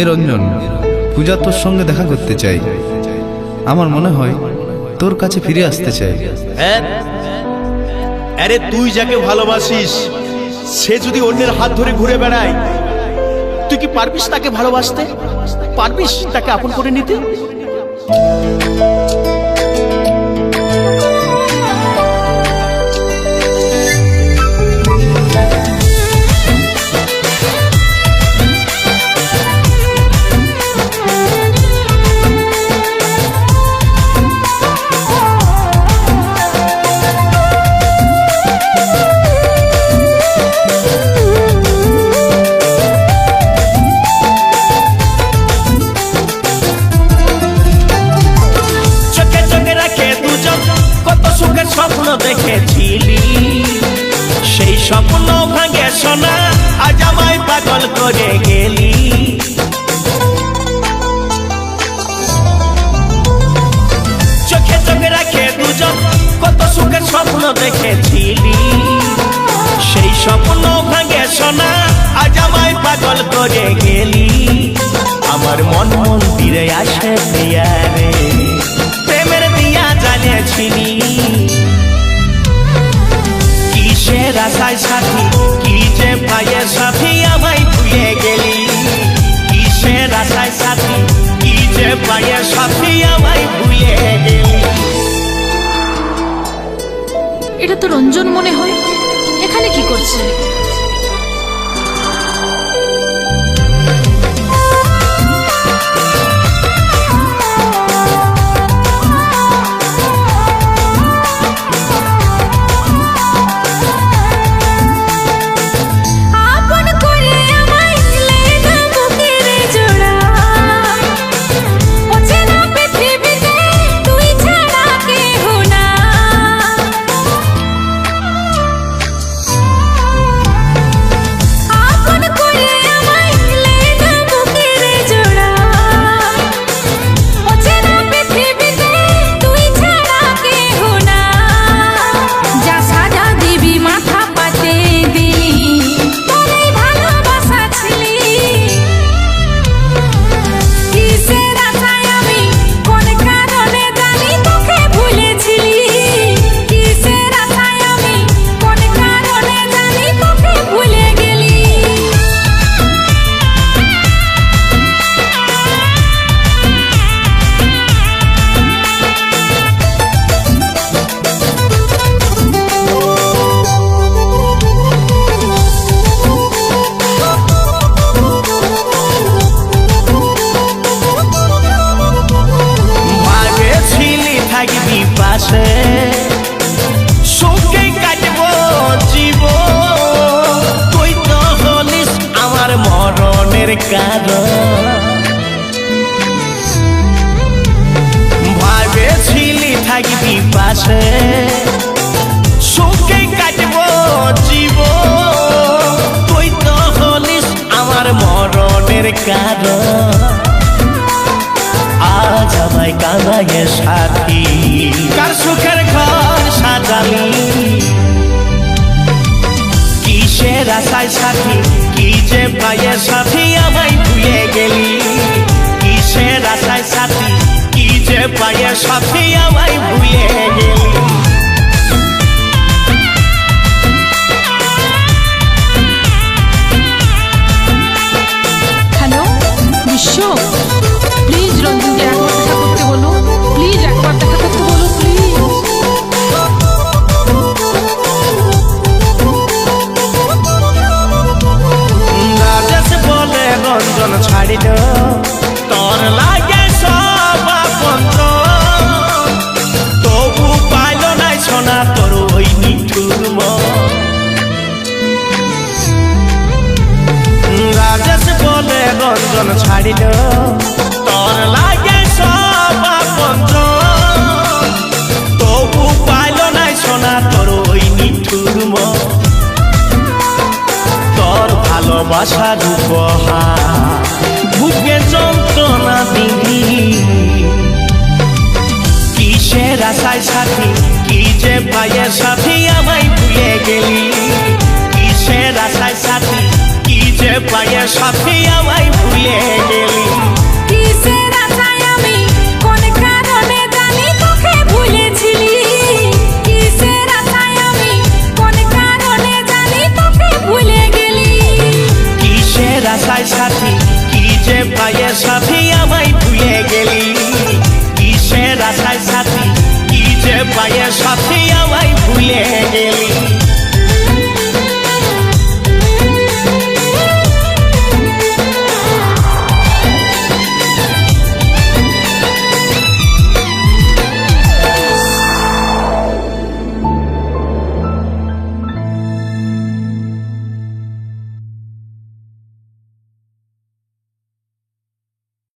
এ রঞ্জন, পূজা তোর সঙ্গে দেখা করতে চাই। আমার মনে হয় তোর কাছে ফিরে আসতে চাই। হ্যাঁ। আরে তুই যাকে ভালোবাসিস, সে যদি অন্যের হাত ধরে ঘুরে বেড়ায়, তুই কি পারবিস তাকে ভালোবাসতে? পারবিস তাকে আপন করে নিতে? স্বপ্ন দেখেছিলি। সেই স্বপ্ন ভাঙে সোনা, আজ আমায় পাগল করে গেলি। চোখে চোখে রাখে দুজন, কত সুখের স্বপ্ন দেখেছিলি। সেই স্বপ্ন ভাঙে সোনা, আজ আমায় পাগল করে গেলি। আমার মন মন্দিরে আসে দিয়ারে আশায় সাথী, কি যে পায়ে সাথী আমায় ভুলে গেলি? কিসের আশায় সাথী, কি যে পায়ে সাথী আমায় ভুলে গেলি? এটা তো রঞ্জন মনে হয়। এখানে কি করছে? মরণের কারণ ভাবেছিলি থাকবি পাশে। সুখে কাটব জীব তুই তো হলিস আমার মরণের কারণ আজ আমায় কানায় সাথী সাথী আমায় রঞ্জন ছাড়িল। তোর লাগে সব আপনজন। তবু পাইল নাই সোনা তোর ওই নিঠুর তোর ভালোবাসার উপহার, বুকে যন্ত্রণা দিবি কিসের আশায় সাথী, কি যে পায়ের সাথী আমায় ভুলে গেলি? কিসের আশায় সাথী কি যে পায়ে সাথে আমায় ভুলে গেলি। কিসের আশায় আমি কোন কারণে জানি তোকে ভুলেছিলি? কিসের আশায় আমি কোন কারণে জানি তোকে ভুলে গেলি? কিসের আশায় সাথী কি যে পায়ে সাথে আমায় ভুলে গেলি? কিসের আশায় সাথী কি যে পায়ে সাথে আমায় ভুলে গেলি?